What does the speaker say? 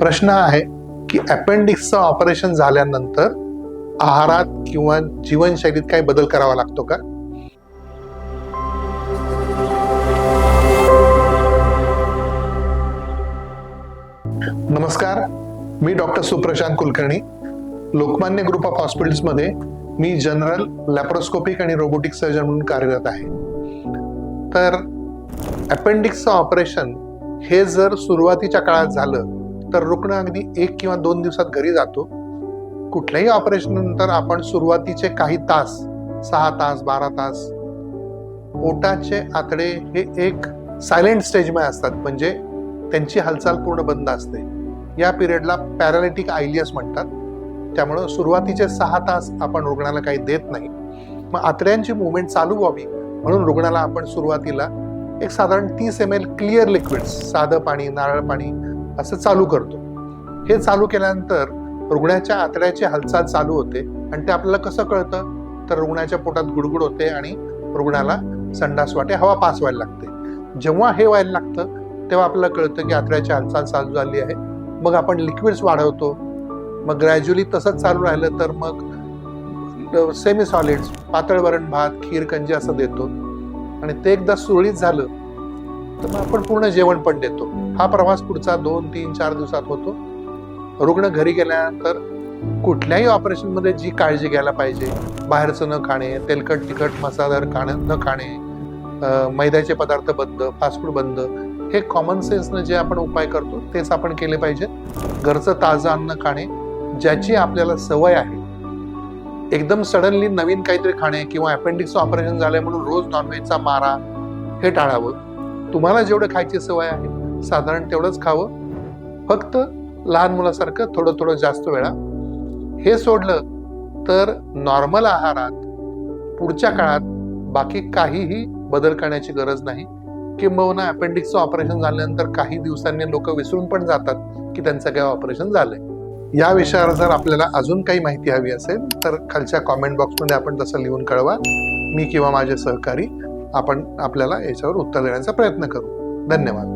प्रश्न आहे की अपेंडिक्सचं ऑपरेशन झाल्यानंतर आहारात किंवा जीवनशैलीत काही बदल करावा लागतो का? नमस्कार मी doctor Suprashant Kulkarni. Lokmanya group of हॉस्पिटल्समध्ये मी जनरल लॅप्रोस्कोपिक आणि रोबोटिक सर्जन म्हणून कार्यरत आहे. तर अपेंडिक्सचं ऑपरेशन हे जर सुरुवातीच्या काळात झालं तर रुग्ण अगदी एक किंवा दोन दिवसात घरी जातो. कुठल्याही ऑपरेशन नंतर आपण सुरुवातीचे काही तास सहा तास बारा तास पोटाचे आतडे हे एक सायलेंट स्टेजमध्ये असतात. म्हणजे त्यांची हालचाल पूर्ण बंद असते. या पिरियडला पॅरालिटिक आयलियस म्हणतात. त्यामुळं सुरुवातीचे सहा तास आपण रुग्णाला काही देत नाही. मग आतड्यांची मुवमेंट चालू व्हावी म्हणून रुग्णाला आपण सुरुवातीला एक साधारण तीस एम एल क्लिअर लिक्विड साधं पाणी नारळ पाणी असं चालू करतो. हे चालू केल्यानंतर रुग्णाच्या आतड्याची हालचाल चालू होते आणि ते आपल्याला कसं कळतं? तर रुग्णाच्या पोटात गुडगुड होते आणि रुग्णाला संडास वाटे हवा पास व्हायला लागते. जेव्हा हे व्हायला लागतं तेव्हा आपल्याला कळतं की आतड्याची हालचाल चालू झाली आहे. मग आपण लिक्विड्स वाढवतो. मग ग्रॅज्युअली तसंच चालू राहिलं तर मग सेमी सॉलिड्स पातळ वरण भात खीर कंजी असं देतो. आणि ते एकदा सुरळीत झालं तर मग आपण पूर्ण जेवण पण देतो. हा प्रवास पुढचा दोन तीन चार दिवसात होतो. रुग्ण घरी गेल्यानंतर कुठल्याही ऑपरेशनमध्ये जी काळजी घ्यायला पाहिजे बाहेरचं न खाणे तेलकट तिखट मसालेदार खाणं न खाणे मैद्याचे पदार्थ बंद फास्ट फूड बंद हे कॉमन सेन्सनं जे आपण उपाय करतो तेच आपण केले पाहिजेत. घरचं ताजं अन्न खाणे ज्याची आपल्याला सवय आहे. एकदम सडनली नवीन काहीतरी खाणे किंवा अपेंडिक्स ऑपरेशन झालंय म्हणून रोज नॉनव्हेजचा मारा हे टाळावं. तुम्हाला जेवढं खायची सवय आहे साधारण तेवढंच खावं. फक्त लहान मुलासारखं थोडं थोडं जास्त वेळा. हे सोडलं तर नॉर्मल आहारात पुढच्या काळात बाकी काहीही बदल करण्याची गरज नाही. किंबहुना अपेंडिक्सचं ऑपरेशन झाल्यानंतर काही दिवसांनी लोक विसरून पण जातात की त्यांचं काय ऑपरेशन झालंय. या विषयावर जर आपल्याला अजून काही माहिती हवी असेल तर खालच्या कॉमेंट बॉक्समध्ये आपण तसं लिहून कळवा. मी किंवा माझे सहकारी आपण आपल्याला याच्यावर उत्तर देण्याचा प्रयत्न करू. धन्यवाद.